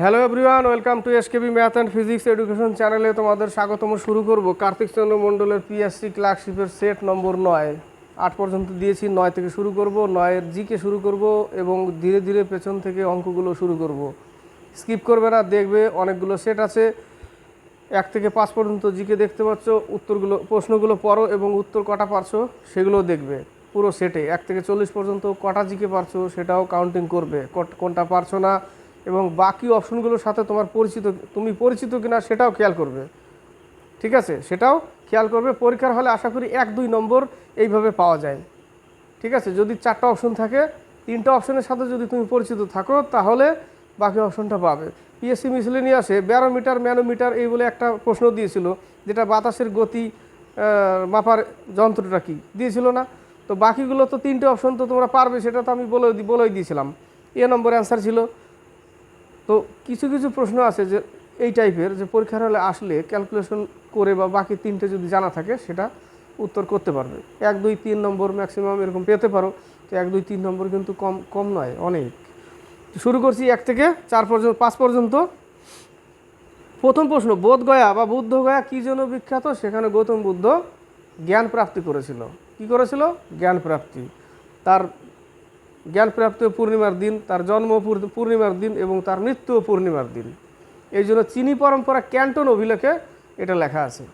Hello everyone welcome to SKB math and physics education চ্যানেলে তোমাদের স্বাগতম, শুরু করব কার্তিক চন্দ্র মণ্ডলের পিএসসি ক্লার্কশিপের সেট নম্বর নয়। আট পর্যন্ত দিয়েছি, নয় থেকে শুরু করব, নয়ের জিকে শুরু করব এবং ধীরে ধীরে পেছন থেকে অঙ্কগুলো শুরু করব। স্কিপ করবে না, দেখবে অনেকগুলো সেট আছে। এক থেকে পাঁচ পর্যন্ত জিকে দেখতে পাচ্ছ, উত্তরগুলো, প্রশ্নগুলো পড়ো এবং উত্তর কটা পারছ সেগুলোও দেখবে পুরো সেটে এক থেকে চল্লিশ পর্যন্ত কটা জিকে পারছ সেটাও কাউন্টিং করবে কোনটা পারছ না এবং বাকি অপশনগুলোর সাথে তোমার পরিচিত, তুমি পরিচিত কিনা সেটাও খেয়াল করবে। ঠিক আছে? সেটাও খেয়াল করবে। পরীক্ষার হলে আশা করি এক, দুই নম্বর এইভাবে পাওয়া যায়। ঠিক আছে? যদি চারটা অপশন থাকে, তিনটা অপশনের সাথে যদি তুমি পরিচিত থাকো, তাহলে বাকি অপশনটা পাবে। পিএসসি মিসলেনিয়াসে ব্যারোমিটার, ম্যানোমিটার এই বলে একটা প্রশ্ন দিয়েছিল, যেটা বাতাসের গতি মাপার যন্ত্রটা কি? দিয়েছিল না। তো বাকিগুলো তো তিনটে অপশন তো তোমরা পারবে, সেটা তো আমি বলে বলেই দিয়েছিলাম। এ নম্বর অ্যান্সার ছিল। তো কিছু কিছু প্রশ্ন আছে যে এই টাইপের যে পরীক্ষার হলে আসলে ক্যালকুলেশন করে বা বাকি তিনটে যদি জানা থাকে সেটা উত্তর করতে পারবে। এক, দুই, তিন নম্বর ম্যাক্সিমাম এরকম পেতে পারো। তো এক, দুই, তিন নম্বর কিন্তু কম কম নয়, অনেক। শুরু করছি এক থেকে চার পর্যন্ত, পাঁচ পর্যন্ত। প্রথম প্রশ্ন বোধগয়া বা বুদ্ধগয়া কী জন্য বিখ্যাত? সেখানে গৌতম বুদ্ধ জ্ঞান প্রাপ্তি করেছিল। কি করেছিল? জ্ঞান প্রাপ্তি। তার জ্ঞান প্রাপ্তি পূর্ণিমার দিন, তার জন্ম পূর্ণিমার দিন এবং তার মৃত্যু পূর্ণিমার দিন। এই জন্য চিনি পরম্পরা ক্যান্টন অভিলেখে এটা লেখা আছে।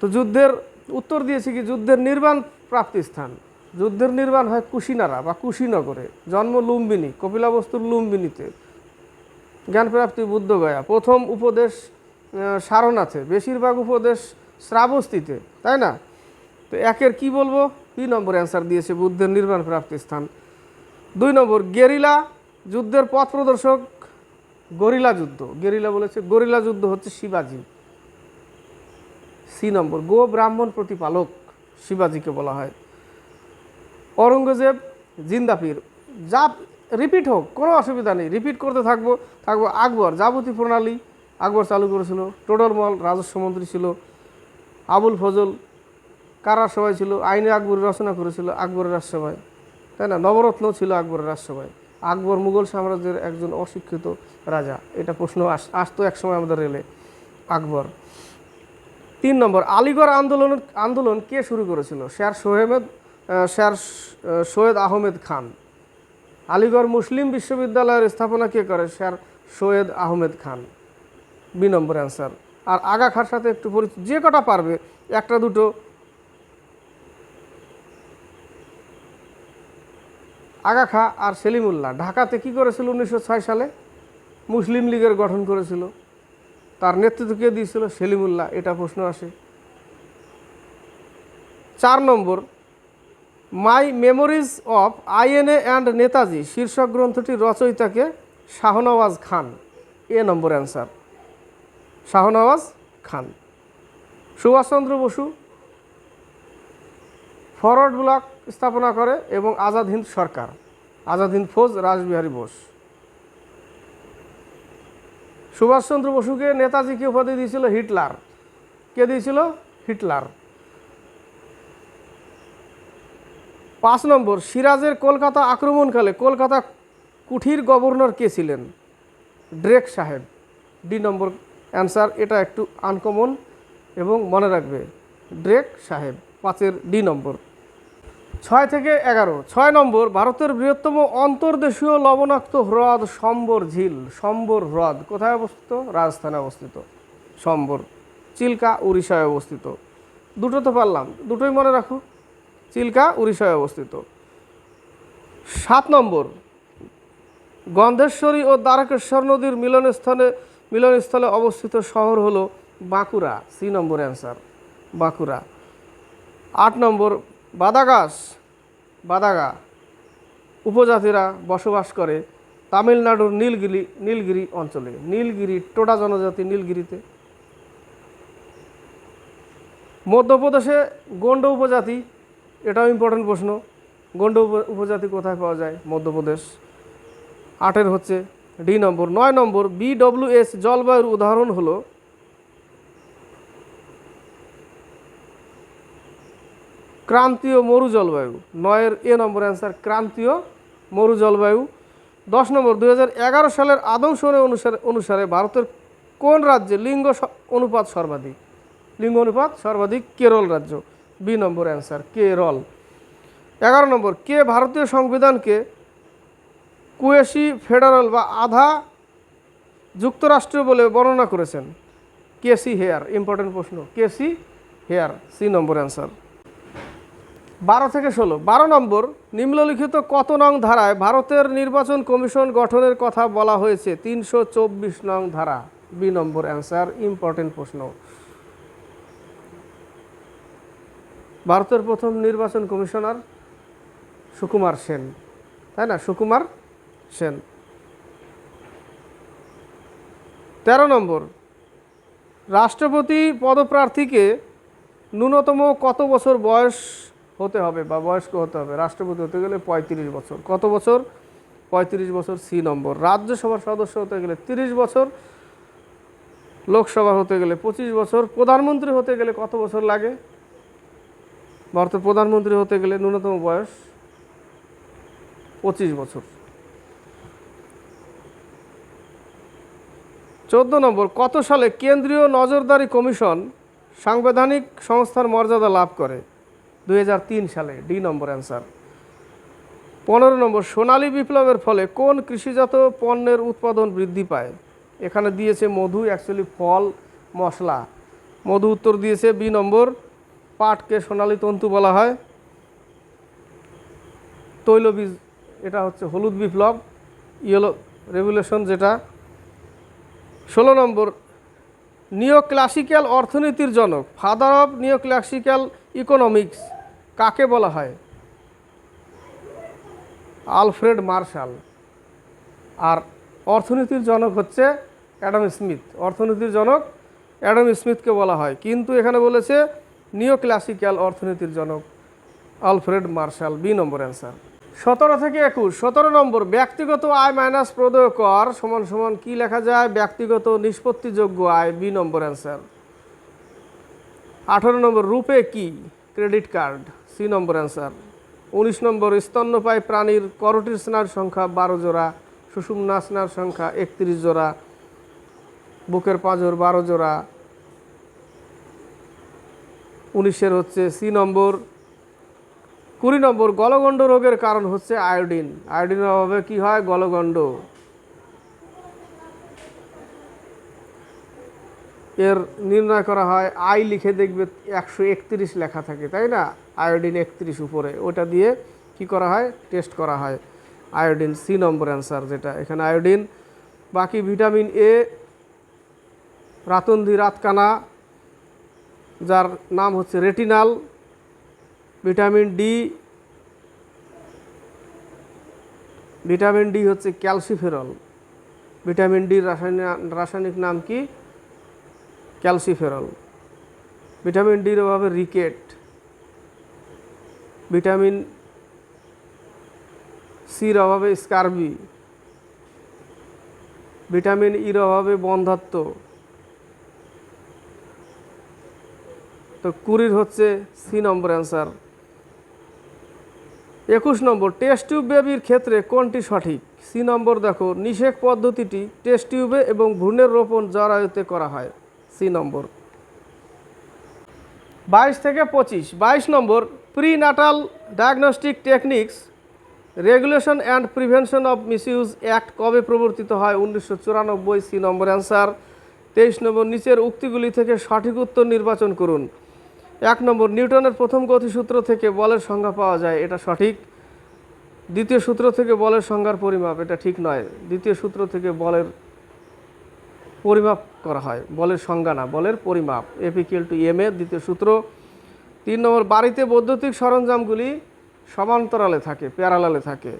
তো যুদ্ধের উত্তর দিয়েছি কি, যুদ্ধের নির্বাণ প্রাপ্তি স্থান। যুদ্ধের নির্বাণ হয় কুশিনারা বা কুশিনগরে। জন্ম লুম্বিনী, কপিলাবস্তুর লুম্বিনীতে। জ্ঞানপ্রাপ্তি বুদ্ধগয়া প্রথম উপদেশ সারনাথে। বেশিরভাগ উপদেশ শ্রাবস্তিতে, তাই না? তো একের কি বলব? কি নম্বর অ্যান্সার দিয়েছে বুদ্ধের নির্মাণ প্রাপ্তি স্থান। দুই নম্বর, গেরিলা যুদ্ধের পথ প্রদর্শক গরিলা যুদ্ধ। গেরিলা বলেছে, গরিলা যুদ্ধ হচ্ছে শিবাজি। সি নম্বর, গো ব্রাহ্মণ প্রতিপালক, শিবাজিকে বলা হয়। অরঙ্গজেব জিন্দাপির, যা রিপিট হোক, কোনো অসুবিধা নেই, রিপিট করতে থাকব থাকব আকবর, যাবতীয় প্রণালী আকবর চালু করেছিল। টোডরমল রাজস্ব মন্ত্রী ছিল আবুল ফজল। কারা সবাই ছিল, আইনে আকবর রচনা করেছিল আকবরের রাজসভায়। তাই না? নবরত্ন ছিল আকবরের রাজসভায়। আকবর মুঘল সাম্রাজ্যের একজন অশিক্ষিত রাজা। এটা প্রশ্ন আস, আসতো একসময় আমাদের রেলে, আকবর। তিন নম্বর, আলিগড় আন্দোলন আন্দোলন কে শুরু করেছিল? শের সোহেমেদ শের সৈয়দ আহমেদ খান। আলিগড় মুসলিম বিশ্ববিদ্যালয়ের স্থাপনা কে করে? শের সৈয়দ আহমেদ খান। বি নম্বর অ্যান্সার। আর আগা খার সাথে একটু পরিচিত যে কটা পারবে, একটা দুটো আগা খা আর সেলিমুল্লাহ। ঢাকাতে কি করেছিল উনিশশো ছয় সালে? মুসলিম লীগের গঠন করেছিল। তার নেতৃত্ব কে দিয়েছিল? সেলিমুল্লাহ। এটা প্রশ্ন আসে। চার নম্বর my memories of INA and Netaji শীর্ষক গ্রন্থটির রচয়িতাকে Shahnawaz Khan. A number answer. Shahnawaz Khan. Subhas Chandra Bose forward bloc স্থাপনা করে এবং আজাদ হিন্দ সরকার। আজাদ হিন্দ ফৌজ, রাসবিহারী বোস। সুভাষচন্দ্র বসুকে নেতাজিকে উপাধি দিয়েছিল হিটলার। কে দিয়েছিল? হিটলার। পাঁচ নম্বর, সিরাজের কলকাতা আক্রমণকালে কলকাতা কুঠির গভর্নর কে ছিলেন? ড্রেক সাহেব। ডি নম্বর অ্যান্সার, এটা একটু আনকমন এবং মনে রাখবে। ড্রেক সাহেব, পাঁচের ডি নম্বর। ছয় থেকে এগারো। ছয় নম্বর, ভারতের বৃহত্তম অন্তর্দেশীয় লবণাক্ত হ্রদ সম্বর ঝিল, সম্বর হ্রদ। কোথায় অবস্থিত? রাজস্থানে অবস্থিত। সম্বর। চিল্কা, উড়িষ্যায় অবস্থিত। দুটো তো পারলাম। দুটোই মনে রাখো। চিল্কা, উড়িষ্যায় অবস্থিত। সাত নম্বর, গন্ধেশ্বরী ও দ্বারকেশ্বর নদীর মিলনস্থানে মিলনস্থলে অবস্থিত শহর হলো বাঁকুড়া। সি নম্বর অ্যান্সার, বাঁকুড়া। আট নম্বর বাদাগাস বাদাগা উপজাতিরা বসবাস করে তামিলনাড়ুর নীলগিরি নীলগিরি অঞ্চলে। নীলগিরি টোটা জনজাতি নীলগিরিতে। মধ্যপ্রদেশে গন্ড উপজাতি, এটাও ইম্পর্টেন্ট প্রশ্ন। উপ- উপজাতি কোথায় পাওয়া যায়? মধ্যপ্রদেশ। আটের হচ্ছে ডি নম্বর। নয় নম্বর বিডব্লিউএস জলবায়ুর উদাহরণ হলো ক্রান্তীয় মরু জলবায়ু। নয়ের এ নম্বর অ্যান্সার ক্রান্তীয় মরু জলবায়ু। দশ নম্বর দু হাজার এগারো সালের আদমসনে অনুসারে অনুসারে ভারতের কোন রাজ্যে লিঙ্গ অনুপাত সর্বাধিক? লিঙ্গ অনুপাত সর্বাধিক কেরল রাজ্য। বি নম্বর অ্যান্সার কেরল। এগারো নম্বর, কে ভারতীয় সংবিধানকে কুয়েশি ফেডারাল বা আধা যুক্তরাষ্ট্র বলে বর্ণনা করেছেন? কেসি হেয়ার ইম্পর্টেন্ট প্রশ্ন। কেসি হেয়ার, সি নম্বর অ্যান্সার বারো থেকে ষোলো। বারো নম্বর, নিম্নলিখিত কত নং ধারায় ভারতের নির্বাচন কমিশন গঠনের কথা বলা হয়েছে? তিনশো চব্বিশ নং ধারা। বি নম্বর অ্যান্সার, ইম্পর্টেন্ট প্রশ্ন। ভারতের প্রথম নির্বাচন কমিশনার সুকুমার সেন। তাই না? সুকুমার সেন। তেরো নম্বর, রাষ্ট্রপতি পদপ্রার্থীকে ন্যূনতম কত বছর বয়স হতে হবে বা বয়স্ক হতে হবে, রাষ্ট্রপতি হতে গেলে পঁয়ত্রিশ বছর। কত বছর? পঁয়ত্রিশ বছর সি নম্বর। রাজ্যসভার সদস্য হতে গেলে তিরিশ বছর, লোকসভা হতে গেলে পঁচিশ বছর, প্রধানমন্ত্রী হতে গেলে কত বছর লাগে? ভারতের প্রধানমন্ত্রী হতে গেলে ন্যূনতম বয়স পঁচিশ বছর। চোদ্দ নম্বর, কত সালে কেন্দ্রীয় নজরদারি কমিশন সাংবিধানিক সংস্থার মর্যাদা লাভ করে? দু হাজার তিন সালে ডি নম্বর অ্যান্সার। পনেরো নম্বর, সোনালী বিপ্লবের ফলে কোন কৃষিজাত পণ্যের উৎপাদন বৃদ্ধি পায়? এখানে দিয়েছে মধু অ্যাকচুয়ালি ফল, মশলা। মধু উত্তর দিয়েছে বি নম্বর, পাটকে সোনালী তন্তু বলা হয়। তৈলবীজ, এটা হচ্ছে হলুদ বিপ্লব, ইয়েলো রেভুলেশন যেটা। ষোলো নম্বর নিও ক্লাসিক্যাল অর্থনীতির জনক, father of neo classical economics. কাকে বলা হয়? Alfred martial. আর অর্থনীতির জনক হচ্ছে অ্যাডাম স্মিথ। অর্থনীতির জনক অ্যাডাম স্মিথকে বলা হয়। কিন্তু এখানে বলেছে নিও ক্লাসিক্যাল অর্থনীতির জনক আলফ্রেড মার্শাল। বি নম্বর অ্যান্সার। সতেরো থেকে একুশ। সতেরো নম্বর। ব্যক্তিগত আয় মাইনাস প্রদেয় কর সমান সমান কি লেখা যায়? ব্যক্তিগত নিষ্পত্তিযোগ্য আয়। বি নম্বর অ্যান্সার। আঠেরো নম্বর। রূপে কি? ক্রেডিট কার্ড, সি নম্বর অ্যান্সার। উনিশ নম্বর, স্তন্যপায়ী প্রাণীর করটির স্নার সংখ্যা বারো জোড়া সুষুম্না স্নার সংখ্যা একত্রিশ জোড়া, বুকের পাঁজর বারো জোড়া। উনিশের হচ্ছে সি নম্বর। কুড়ি নম্বর, গলগণ্ড রোগের কারণ হচ্ছে আয়োডিন। আয়োডিনের অভাবে কি হয়? গলগণ্ড। এর নির্ণয় করা হয়, আই লিখে দেখবে একশো একত্রিশ লেখা থাকে, তাই না? আয়োডিন একত্রিশ উপরে। ওটা দিয়ে কি করা হয়? টেস্ট করা হয়। আয়োডিন সি নম্বর অ্যান্সার যেটা। এখানে আয়োডিন, বাকি ভিটামিন এ, রাতন্দি, রাতকানা, যার নাম হচ্ছে retinal, vitamin D vitamin D হচ্ছে ক্যালসিফেরল, ভিটামিন ডির রাসায়নিক রাসায়নিক নাম কি? ক্যালসিফেরল, ভিটামিন ডির অভাবে রিকেট, ভিটামিন সির অভাবে স্কারবি, ভিটামিন ইর অভাবে বন্ধাত্ম। তো কুড়ির হচ্ছে সি নম্বর অ্যান্সার। একুশ নম্বর, টেস্ট টিউব বেবির ক্ষেত্রে কোনটি সঠিক? সি নম্বর দেখো, নিষেক পদ্ধতিটি টেস্ট টিউবে এবং ভ্রূণের রোপণ জরায়ুতে করা হয়। সি নম্বর। বাইশ থেকে পঁচিশ। বাইশ নম্বর prenatal diagnostic techniques regulation and prevention of misuse act কবে প্রবর্তিত হয়? উনিশশো চুরানব্বই, সি নম্বর অ্যান্সার তেইশ নম্বর, নিচের উক্তিগুলি থেকে সঠিক উত্তর নির্বাচন করুন। এক নম্বর, নিউটনের প্রথম গতিসূত্র থেকে বলের সংজ্ঞা পাওয়া যায়, এটা সঠিক। দ্বিতীয় সূত্র থেকে বলের সংজ্ঞার পরিমাপ, এটা ঠিক নয়। দ্বিতীয় সূত্র থেকে বলের পরিমাপ করা হয়, বলের সংজ্ঞা না, বলের পরিমাপ। এপিকেল টু এম এ দ্বিতীয় সূত্র। তিন নম্বর, বাড়িতে বৈদ্যুতিক সরঞ্জামগুলি সমান্তরালে থাকে, প্যারালালে থাকে।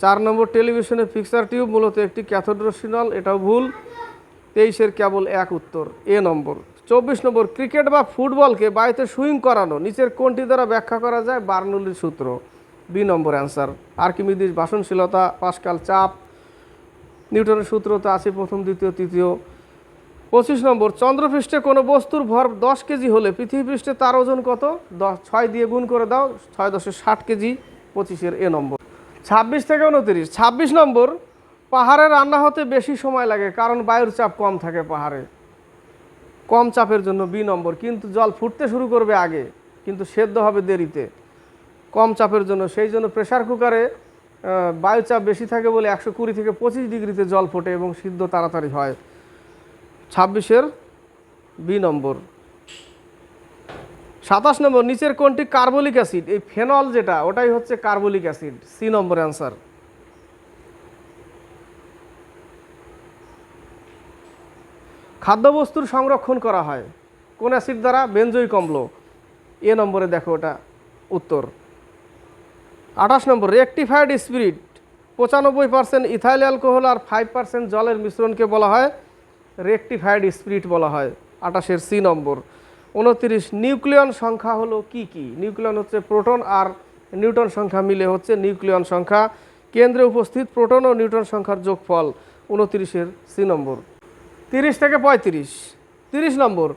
চার নম্বর, টেলিভিশনে ফিক্সার টিউব মূলত একটি ক্যাথোড্রোসিনল, এটাও ভুল। তেইশের কেবল এক উত্তর এ নম্বর। চব্বিশ নম্বর, ক্রিকেট বা ফুটবলকে বাড়িতে সুইং করানো, নিচের কোনটি দ্বারা ব্যাখ্যা করা যায়? বার্নলির সূত্র। বি নম্বর অ্যান্সার। আর্কিমিদিস বাসনশীলতা, পাস্কাল চাপ নিউটনের সূত্র তো আছে প্রথম, দ্বিতীয়, তৃতীয়। পঁচিশ নম্বর, চন্দ্রপৃষ্ঠে কোনো বস্তুর ভর দশ কেজি হলে পৃথিবী পৃষ্ঠে তার ওজন কত? দশ, ছয় দিয়ে গুণ করে দাও, ছয় দশে ষাট কেজি, পঁচিশের এ নম্বর। ছাব্বিশ থেকে উনত্রিশ। ছাব্বিশ নম্বর, পাহাড়ে রান্না হতে বেশি সময় লাগে কারণ বায়ুর চাপ কম থাকে পাহাড়ে। কম চাপের জন্য বি নম্বর, কিন্তু জল ফুটতে শুরু করবে আগে, কিন্তু সেদ্ধ হবে দেরিতে। কম চাপের জন্য, সেই জন্য প্রেসার কুকারে বায়ুচাপ বেশি থাকে বলে একশো কুড়ি থেকে পঁচিশ ডিগ্রিতে জল ফোটে এবং সিদ্ধ তাড়াতাড়ি হয়। ছাব্বিশের বি নম্বর। সাতাশ নম্বর, নিচের কোনটি কার্বলিক অ্যাসিড? এই ফেনল যেটা, ওটাই হচ্ছে কার্বলিক অ্যাসিড। সি নম্বর অ্যান্সার। খাদ্যবস্তুর সংরক্ষণ করা হয়। কোন অ্যাসিড দ্বারা বেঞ্জয়িক অম্ল এ নম্বরে দেখো ওটা উত্তর। আঠাশ নম্বর রেকটিফাইড স্পিরিট পঁচানব্বই পার্সেন্ট ইথাইল অ্যালকোহল আর ফাইভ পার্সেন্ট জলের মিশ্রণকে বলা হয় রেকটিফাইড স্পিরিট বলা হয়, আঠাশের সি নম্বর। উনত্রিশ, নিউক্লিয়ন সংখ্যা হলো কি কি? নিউক্লিয়ন হচ্ছে প্রোটন আর নিউটন সংখ্যা মিলে হচ্ছে নিউক্লিয়ন সংখ্যা। কেন্দ্রে উপস্থিত প্রোটন ও নিউটন সংখ্যার যোগফল উনত্রিশের সি নম্বর। তিরিশ থেকে পঁয়ত্রিশ। তিরিশ নম্বর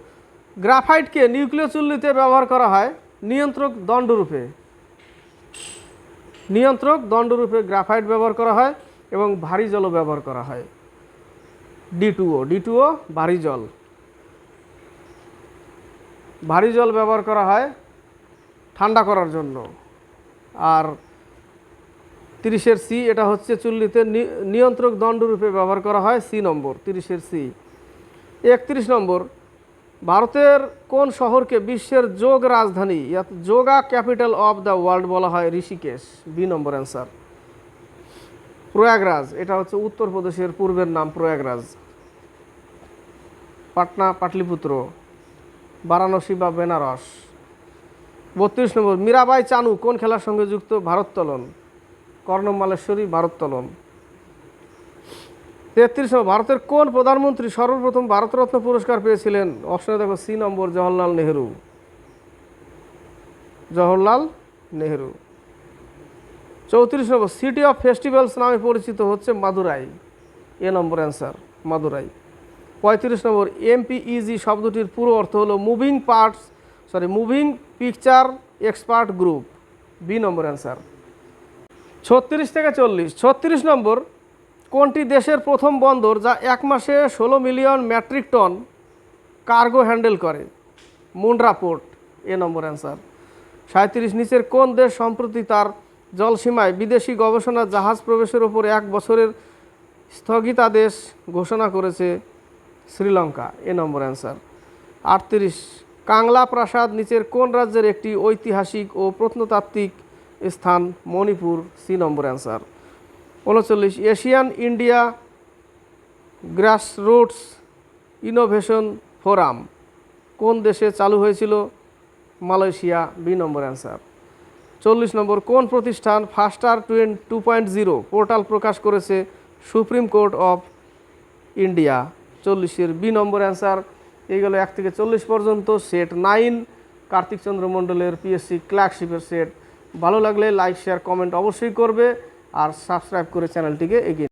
গ্রাফাইটকে নিউক্লিয় চুল্লিতে ব্যবহার করা হয় নিয়ন্ত্রক দণ্ডরূপে। নিয়ন্ত্রক দণ্ডরূপে গ্রাফাইট ব্যবহার করা হয় এবং ভারী জলও ব্যবহার করা হয়। ডি টুও ডি টুও ভারী জল। ভারী জল ব্যবহার করা হয় ঠান্ডা করার জন্য। আর তিরিশের সি এটা হচ্ছে চুল্লিতে নিয়ন্ত্রক দণ্ডরূপে ব্যবহার করা হয় সি নম্বর, তিরিশের সি একত্রিশ নম্বর ভারতের কোন শহরকে বিশ্বের যোগ রাজধানী yoga capital of the world বলা হয় ঋষিকেশ? বি নম্বর অ্যান্সার। প্রয়াগরাজ, এটা হচ্ছে উত্তরপ্রদেশের পূর্বের নাম প্রয়াগরাজ। পাটনা, পাটলিপুত্র, বারাণসী বা বেনারস। বত্রিশ নম্বর, মীরাবাই চানু কোন খেলার সঙ্গে যুক্ত? ভারোত্তোলন। কর্ণমালেশ্বরী ভারোত্তোলন। তেত্রিশ নম্বর ভারতের কোন প্রধানমন্ত্রী সর্বপ্রথম ভারতরত্ন পুরস্কার পেয়েছিলেন? অপশনে দেখো সি নম্বর, জওহরলাল নেহেরু। জওহরলাল নেহেরু। চৌত্রিশ নম্বর সিটি অফ ফেস্টিভ্যালস নামে পরিচিত হচ্ছে Madurai. A number answer, Madurai. পঁয়ত্রিশ নম্বর এমপিইজি শব্দটির পুরো অর্থ হলো moving parts sorry moving picture expert group B নম্বর অ্যান্সার। ছত্রিশ থেকে চল্লিশ। ছত্রিশ নম্বর কোনটি দেশের প্রথম বন্দর যা এক মাসে ষোলো million metric ton cargo handle করে? Mundra port, A number answer. সাঁত্রিশ নিচের কোন দেশ সম্প্রতি তার জলসীমায় বিদেশি গবেষণা জাহাজ প্রবেশের ওপর এক বছরের স্থগিতাদেশ ঘোষণা করেছে শ্রীলঙ্কা, এ নম্বর অ্যান্সার। আটত্রিশ, কাংলা প্রাসাদ নিচের কোন রাজ্যের একটি ঐতিহাসিক ও প্রত্নতাত্ত্বিক স্থান? মণিপুর, সি নম্বর অ্যান্সার। উনচল্লিশ, Asian India grassroots innovation forum. কোন দেশে চালু হয়েছিল? মালয়েশিয়া, বি নম্বর অ্যান্সার। চল্লিশ নম্বর, কোন প্রতিষ্ঠান ফাস্টার টুয়েন টু পয়েন্ট জিরো পোর্টাল প্রকাশ করেছে? Supreme Court of India. চল্লিশের বি নম্বর অ্যান্সার। এইগুলো এক থেকে চল্লিশ পর্যন্ত, সেট নাইন। কার্তিক চন্দ্র মণ্ডলের পিএসসি ক্লার্কশিপের সেট। ভালো লাগলে লাইক, শেয়ার, কমেন্ট অবশ্যই করবে। আর সাবস্ক্রাইব করে চ্যানেলটিকে এগিয়ে